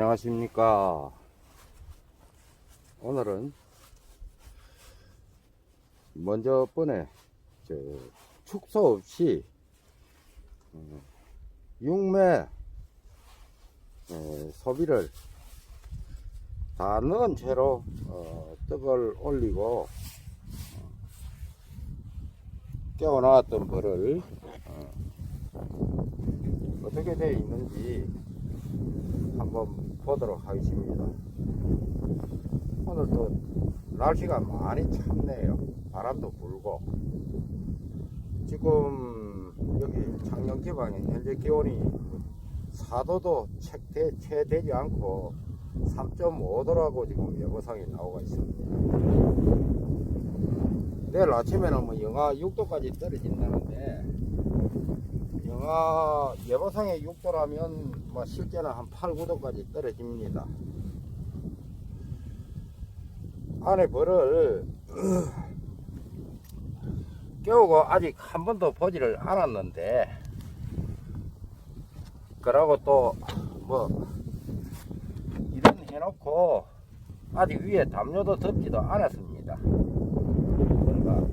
안녕하십니까. 오늘은 먼저 번에 저 축소 없이 어, 육매 에, 소비를 다 넣은 채로 어, 떡을 올리고 어, 깨워놨던 벌을 어, 어떻게 되어 있는지 한번 보도록 하겠습니다. 오늘 또 날씨가 많이 찹네요. 바람도 불고. 지금 여기 창녕지방에 현재 기온이 4도도 채, 채 되지 않고 3.5도라고 지금 예보상이 나오고 있습니다. 내일 아침에는 뭐 영하 6도까지 떨어진다는데 영하 예보상에 6도라면 뭐 실제는 한 8, 9도까지 떨어집니다. 안에 벌을 깨우고 아직 한 번도 보지를 않았는데 그러고 또 뭐 이런 해놓고 아직 위에 담요도 덮지도 않았습니다. 그러니까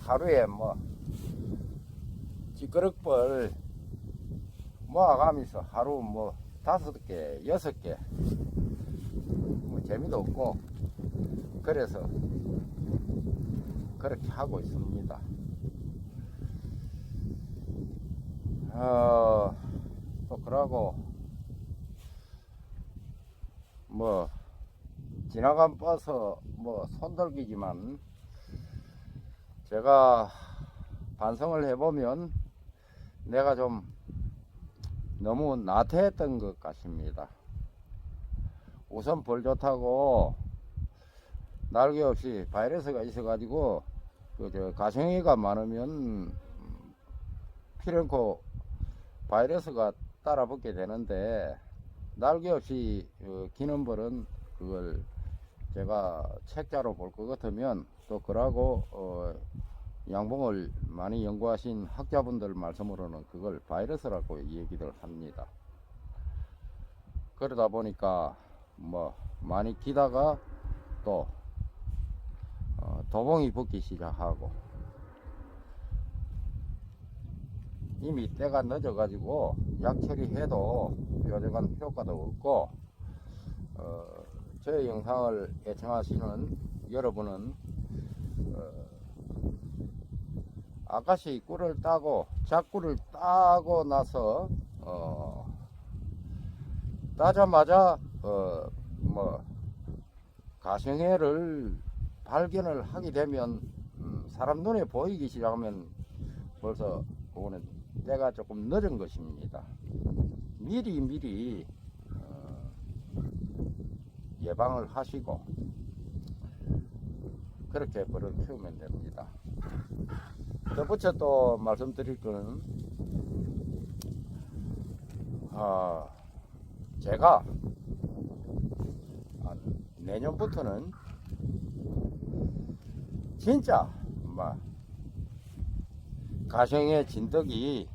하루에 뭐 찌그럭벌 모아가면서 하루 뭐 다섯 개, 여섯 개, 뭐 재미도 없고 그래서 그렇게 하고 있습니다. 어, 또 그러고 뭐 지나간 버스 뭐 손들기지만 제가 반성을 해보면 내가 좀 너무 나태했던 것 같습니다. 우선 벌 좋다고 날개 없이 바이러스가 있어가지고 그저 가정이가 많으면 필연코 바이러스가 따라붙게 되는데 날개 없이 어, 기는 벌은 그걸 제가 책자로 볼 것 같으면 또 그러고 어, 양봉을 많이 연구하신 학자분들 말씀으로는 그걸 바이러스라고 얘기를 합니다. 그러다 보니까 뭐 많이 기다가 또 어, 도봉이 붙기 시작하고 이미 때가 늦어가지고 약 처리해도 뾰족한 효과도 없고 어, 제 영상을 애청하시는 여러분은 어, 아가씨 꿀을 따고 작꿀을 따고 나서 어, 따자마자 어, 뭐 가생해를 발견을 하게 되면 음, 사람 눈에 보이기 시작하면 벌써 그거는 때가 조금 늦은 것입니다. 미리 미리 어, 예방을 하시고 그렇게 벌을 키우면 됩니다. 덧붙여 또 말씀드릴 거는 아, 제가 아, 내년부터는 진짜 뭐 가정의 진덕이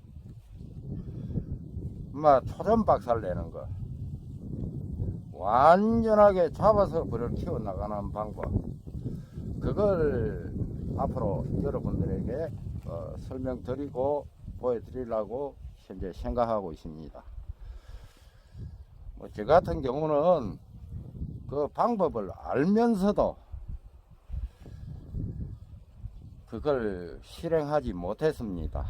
뭐 초전 박살 내는 거 완전하게 잡아서 벌을 키워 나가는 방법 그걸 앞으로 여러분들에게 어, 설명드리고 보여드리려고 현재 생각하고 있습니다. 뭐저 같은 경우는 그 방법을 알면서도 그걸 실행하지 못했습니다.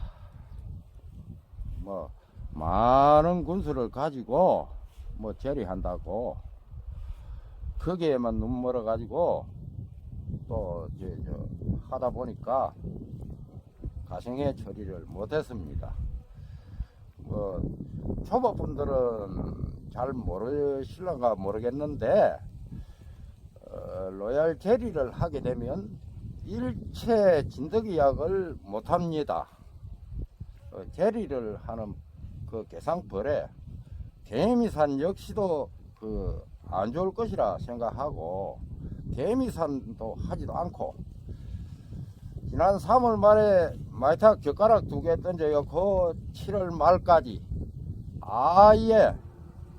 뭐 많은 군수를 가지고 뭐 재리한다고 거기에만 눈 멀어 가지고 또 이제 저 하다 보니까 가정의 처리를 못했습니다. 뭐 초보분들은 잘 모르실런가 모르겠는데 어, 로얄 제리를 하게 되면 일체 진드기 약을 못합니다. 어, 제리를 하는 그 계상벌에 개미산 역시도 그 안 좋을 것이라 생각하고 개미산도 하지도 않고 지난 3월 말에 마이탁 젓가락 두 개 던져요. 그 7월 말까지 아예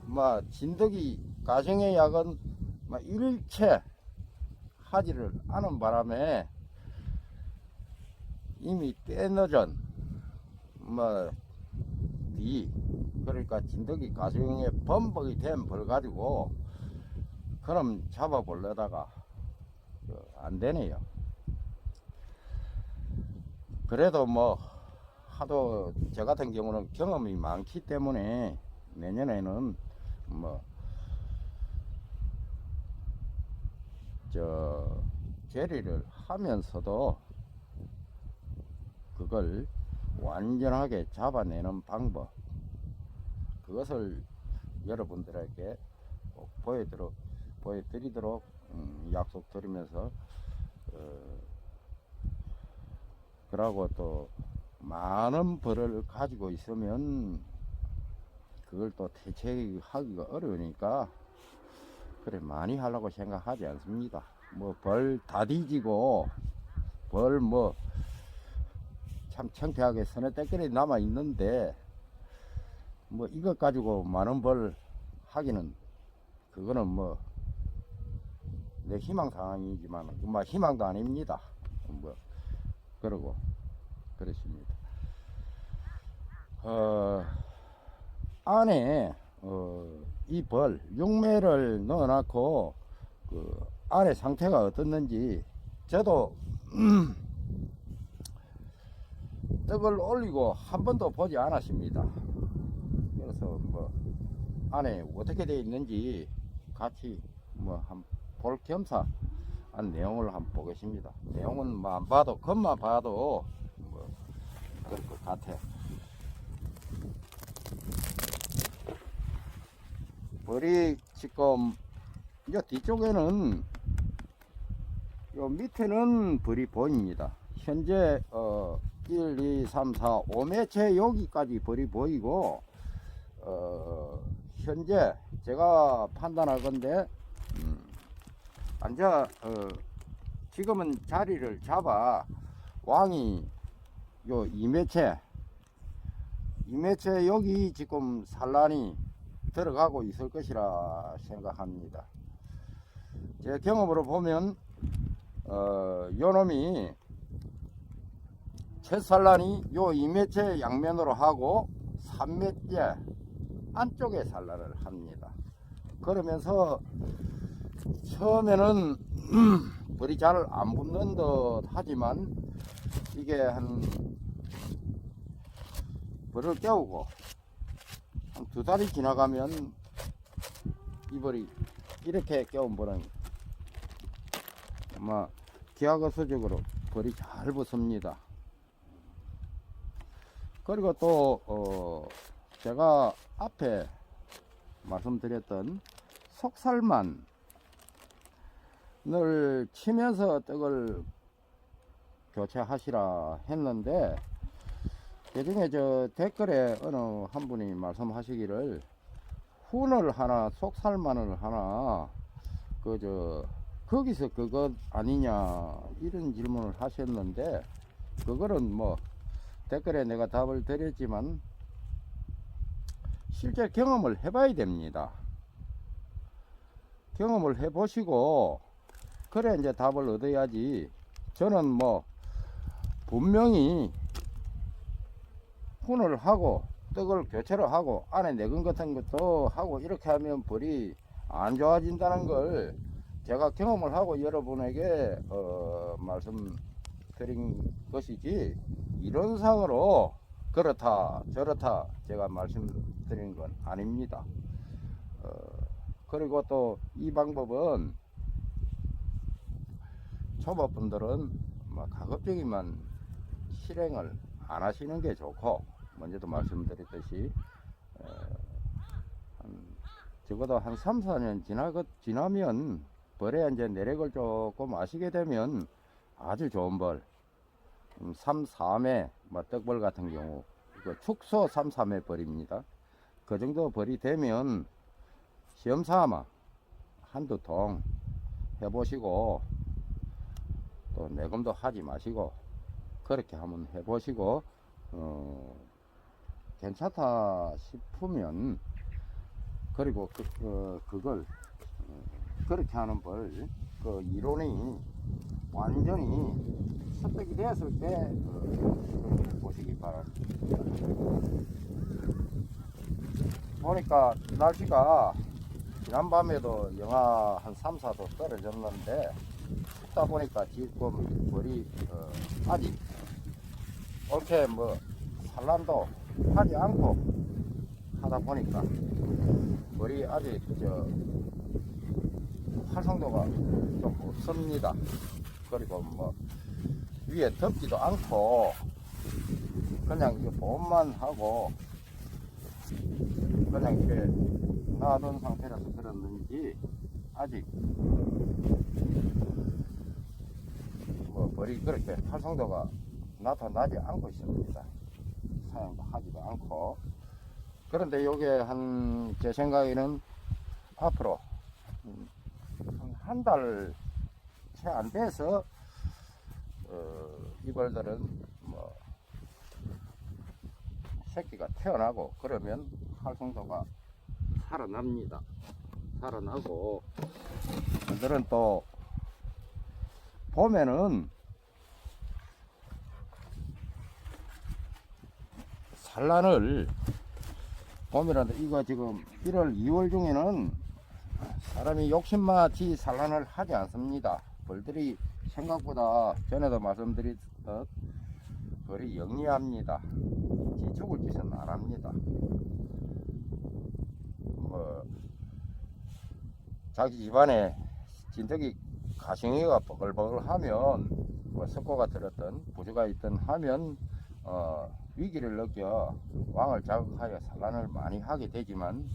뭐 진드기 가정의 약은 뭐 일체 하지를 않은 바람에 이미 꽤 늦은 뭐뒤 그러니까 진드기 가정의 범벅이 된 벌 가지고 그럼 잡아보려다가 그 안 되네요. 그래도 뭐 하도 저 같은 경우는 경험이 많기 때문에 내년에는 뭐저 제리를 하면서도 그걸 완전하게 잡아내는 방법 그것을 여러분들에게 보여드리도록 음, 약속드리면서 어, 그러고 또 많은 벌을 가지고 있으면 그걸 또 대체하기가 어려우니까 그래 많이 하려고 생각하지 않습니다. 뭐 벌 다 뒤지고 벌 뭐 참 창피하게 서너 떼거리 남아 있는데 뭐 이것 가지고 많은 벌 하기는 그거는 뭐 내 희망 사항이지만 뭐 희망도 아닙니다. 뭐 그러고 그렇습니다. 어, 안에 어, 이벌 육매를 넣어놨고 그 안에 상태가 어떻는지 저도 떡을 올리고 한 번도 보지 않았습니다. 그래서 뭐 안에 어떻게 되어 있는지 같이 뭐 한 볼 겸사 한 내용을 한번 보겠습니다. 내용은 뭐 안 봐도 겉만 봐도 뭐 그럴 것 같아. 벌이 지금 이 뒤쪽에는 요 밑에는 벌이 보입니다. 현재 어 1, 2, 3, 4, 5매체 여기까지 벌이 보이고 어 현재 제가 판단하건데 음, 앉아 어 지금은 자리를 잡아 왕이 요 2매체 2매체 여기 지금 산란이 들어가고 있을 것이라 생각합니다. 제 경험으로 보면 어, 요놈이 채산란이 요 2매체 양면으로 하고 3매째 안쪽에 산란을 합니다. 그러면서 처음에는 벌이 잘 안 붙는 듯 하지만 이게 한 벌을 깨우고 한 두 달이 지나가면 이 벌이 이렇게 깨운 벌은 아마 기하급수적으로 벌이 잘 붙습니다. 그리고 또 어, 제가 앞에 말씀드렸던 속살만 을 치면서 떡을 교체하시라 했는데 그중에 저 댓글에 어느 한 분이 말씀하시기를 훈을 하나 속살만을 하나 그 저 거기서 그것 아니냐 이런 질문을 하셨는데 그거는 뭐 댓글에 내가 답을 드렸지만 실제 경험을 해봐야 됩니다. 경험을 해보시고 그래 이제 답을 얻어야지 저는 뭐 분명히 훈을 하고 떡을 교체를 하고 안에 내근 같은 것도 하고 이렇게 하면 벌이 안 좋아진다는 걸 제가 경험을 하고 여러분에게 어, 말씀드린 것이지 이론상으로 그렇다 저렇다 제가 말씀드린 건 아닙니다. 어, 그리고 또 이 방법은 초보분들은 뭐 가급적이면 실행을 안 하시는 게 좋고 먼저도 말씀드렸듯이 어, 한, 적어도 한 3, 4년 지나, 지나면 벌에 이제 내력을 조금 아시게 되면 아주 좋은 벌. 음, 3, 4매 뭐 떡벌 같은 경우 그 축소 3, 4매 벌입니다. 그 정도 벌이 되면 시험 삼아 한두 통 해보시고 또 내금도 하지 마시고 그렇게 한번 해보시고 어, 괜찮다 싶으면 그리고 그, 그 그걸 어, 그렇게 하는 벌 그 이론이 완전히 습득이 되었을 때 어, 보시기 바랍니다. 보니까 날씨가 지난밤에도 영하 한 3, 4도 떨어졌는데 춥다 보니까 지금 벌이 어, 아직 옳게 뭐 산란도 하지 않고 하다 보니까 벌이 아직 저 활성도가 좀 없습니다. 그리고 뭐 위에 덮지도 않고 그냥 이 보험만 하고 그냥 이렇게 놔둔 상태라서 그렇는지 아직 뭐 벌이 그렇게 활성도가 나타나지 않고 있습니다. 사용도 하지도 않고 그런데 요게 한 제 생각에는 앞으로 한 달 채 안 돼서 어, 이벌들은 뭐 새끼가 태어나고 그러면 활성도가 살아납니다. 살아나고 그들은 또 봄에는 산란을 봄이라는데 이거 지금 1월 2월 중에는 사람이 욕심마치 산란을 하지 않습니다. 벌들이 생각보다 전에도 말씀드렸듯 벌이 영리합니다. 지 죽을 짓은 안 합니다. 뭐 자기 집안에 진흙이 가싱이가 버글버글 하면 뭐 석고가 들었던 부주가 있던 하면 어, 위기를 느껴 왕을 자극하여 산란을 많이 하게 되지만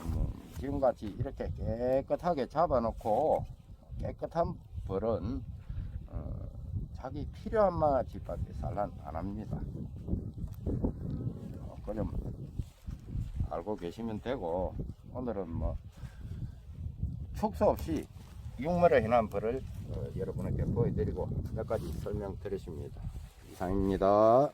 음, 지금같이 이렇게 깨끗하게 잡아놓고 깨끗한 벌은 어, 자기 필요한 만치밖에 산란 안 합니다. 어, 그럼 알고 계시면 되고 오늘은 뭐 축소 없이 육물에 인한 벌을 어, 여러분에게 보여드리고 몇 가지 설명드렸습니다. 이상입니다.